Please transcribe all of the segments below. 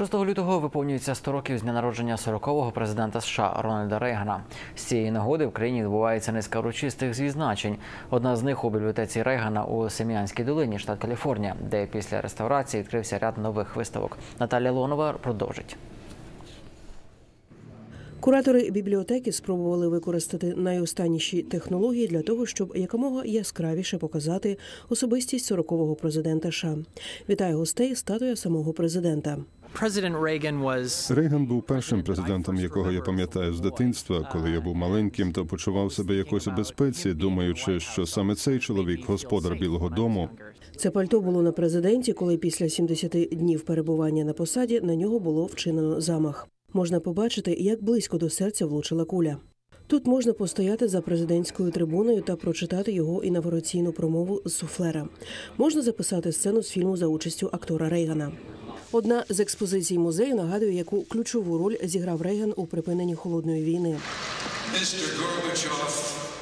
6 лютого виповнюється 100 років з дня народження 40-го президента США Рональда Рейгана. З цієї нагоди в країні відбувається низка урочистих відзначень. Одна з них у бібліотеці Рейгана у Сем'янській долині, штат Каліфорнія, де після реставрації відкрився ряд нових виставок. Наталія Лонова продовжить. Куратори бібліотеки спробували використати найостанніші технології для того, щоб якомога яскравіше показати особистість 40-го президента США. Вітає гостей статуя самого президента. President Reagan was Рейган був першим президентом, якого я пам'ятаю з дитинства, коли я був маленьким, то почував себе якось у безпеці, думаючи, що саме цей чоловік, господар Білого Дому, Це пальто було на президенті, коли після 70 днів перебування на посаді на нього було вчинено замах. Можна побачити, як близько до серця влучила куля. Тут можна постояти за президентською трибуною та прочитати його інавгураційну промову з суфлера. Можна записати сцену з фільму за участю актора Рейгана. Одна з експозицій музею нагадує, яку ключову роль зіграв Рейган у припиненні холодної війни.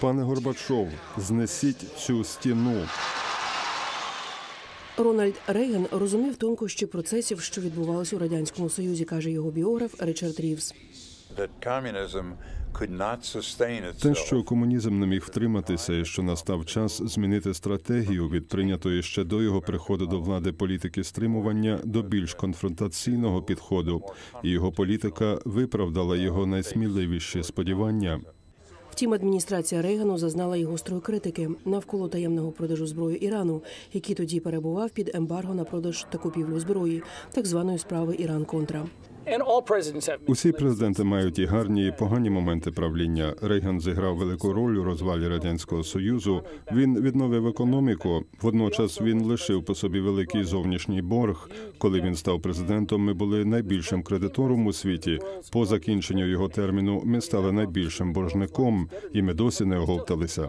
Пане Горбачов, знесіть цю стіну. Рональд Рейган розумів тонкощі процесів, що відбувалися у радянському союзі, каже його біограф Ричард Рівс. That communism could not sustain Те, що комунізм не міг втриматися, і що настав час змінити стратегію від прийнятої ще до його приходу до влади політики стримування до більш конфронтаційного підходу, і його політика виправдала його найсміливіші сподівання. Втім, адміністрація Рейгану зазнала й гострої критики навколо таємного продажу зброї Ірану, який тоді перебував під ембарго на продаж та купівлю зброї, так званої справи Іран Контра. Усі президенти мають і гарні, і погані моменти правління. Рейган зіграв велику роль у розвалі радянського союзу. Він відновив економіку. Водночас він лишив по собі великий зовнішній борг. Коли він став президентом, ми були найбільшим кредитором у світі. По закінченню його терміну ми стали найбільшим боржником, і ми досі не оговталися.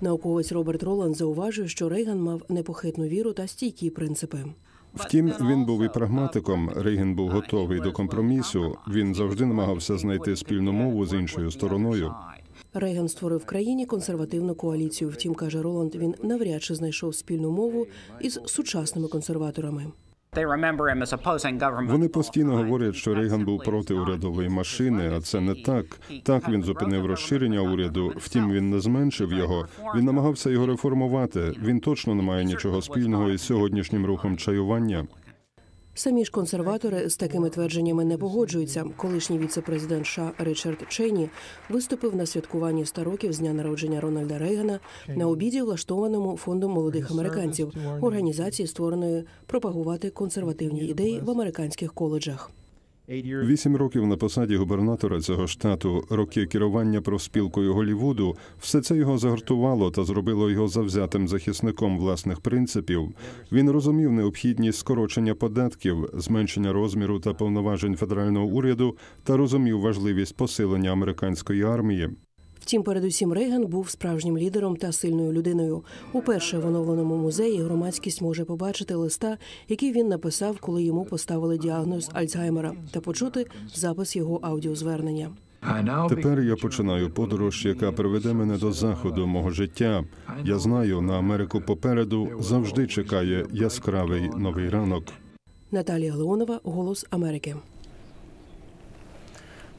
Науковець Роберт Роланд зауважує, що Рейган мав непохитну віру та стійкі принципи. Втім, він був і прагматиком. Рейген був готовий до компромісу. Він завжди намагався знайти спільну мову з іншою стороною. Рейган створив в країні консервативну коаліцію. Втім, каже Роланд, він навряд чи знайшов спільну мову із сучасними консерваторами. Вони постійно говорять, що Рейган був проти урядової машини, а це не так. Так він зупинив розширення уряду. Втім, він не зменшив його. Він намагався його реформувати. Він точно не має нічого спільного із сьогоднішнім рухом чаювання. Самі ж консерватори з такими твердженнями не погоджуються. Колишній віце-президент США Ричард Чейні виступив на святкуванні 100 років з дня народження Рональда Рейгана на обіді, влаштованому фондом молодих американців, організації, створеної пропагувати консервативні ідеї в американських коледжах. Вісім років на посаді губернатора цього штату, роки керування профспілкою Голівуду, все це його загартувало та зробило його завзятим захисником власних принципів. Він розумів необхідність скорочення податків, зменшення розміру та повноважень федерального уряду та розумів важливість посилення американської армії. Втім, передусім Рейган був справжнім лідером та сильною людиною. Уперше в оновленому музеї громадськість може побачити листа, який він написав, коли йому поставили діагноз Альцгеймера, та почути запис його аудіозвернення. Тепер я починаю подорож, яка приведе мене до заходу мого життя. Я знаю, на Америку попереду завжди чекає яскравий новий ранок. Наталія Леонова, Голос Америки.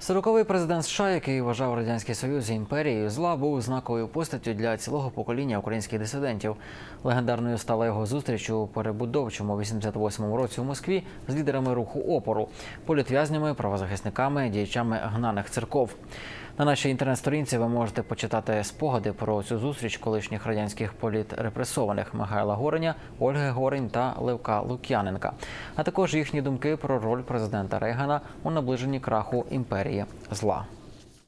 Сороковий президент США, який вважав радянський союз імперією зла, був знаковою постаттю для цілого покоління українських дисидентів. Легендарною стала його зустріч у перебудовчому 88-му році у Москві з лідерами руху опору, політв'язнями, правозахисниками, діячами гнаних церков. На нашій інтернет-сторінці ви можете почитати спогади про цю зустріч колишніх радянських політрепресованих Михайла Гореня, Ольги Горень та Левка Лук'яненка, а також їхні думки про роль президента Рейгана у наближенні краху імперії зла.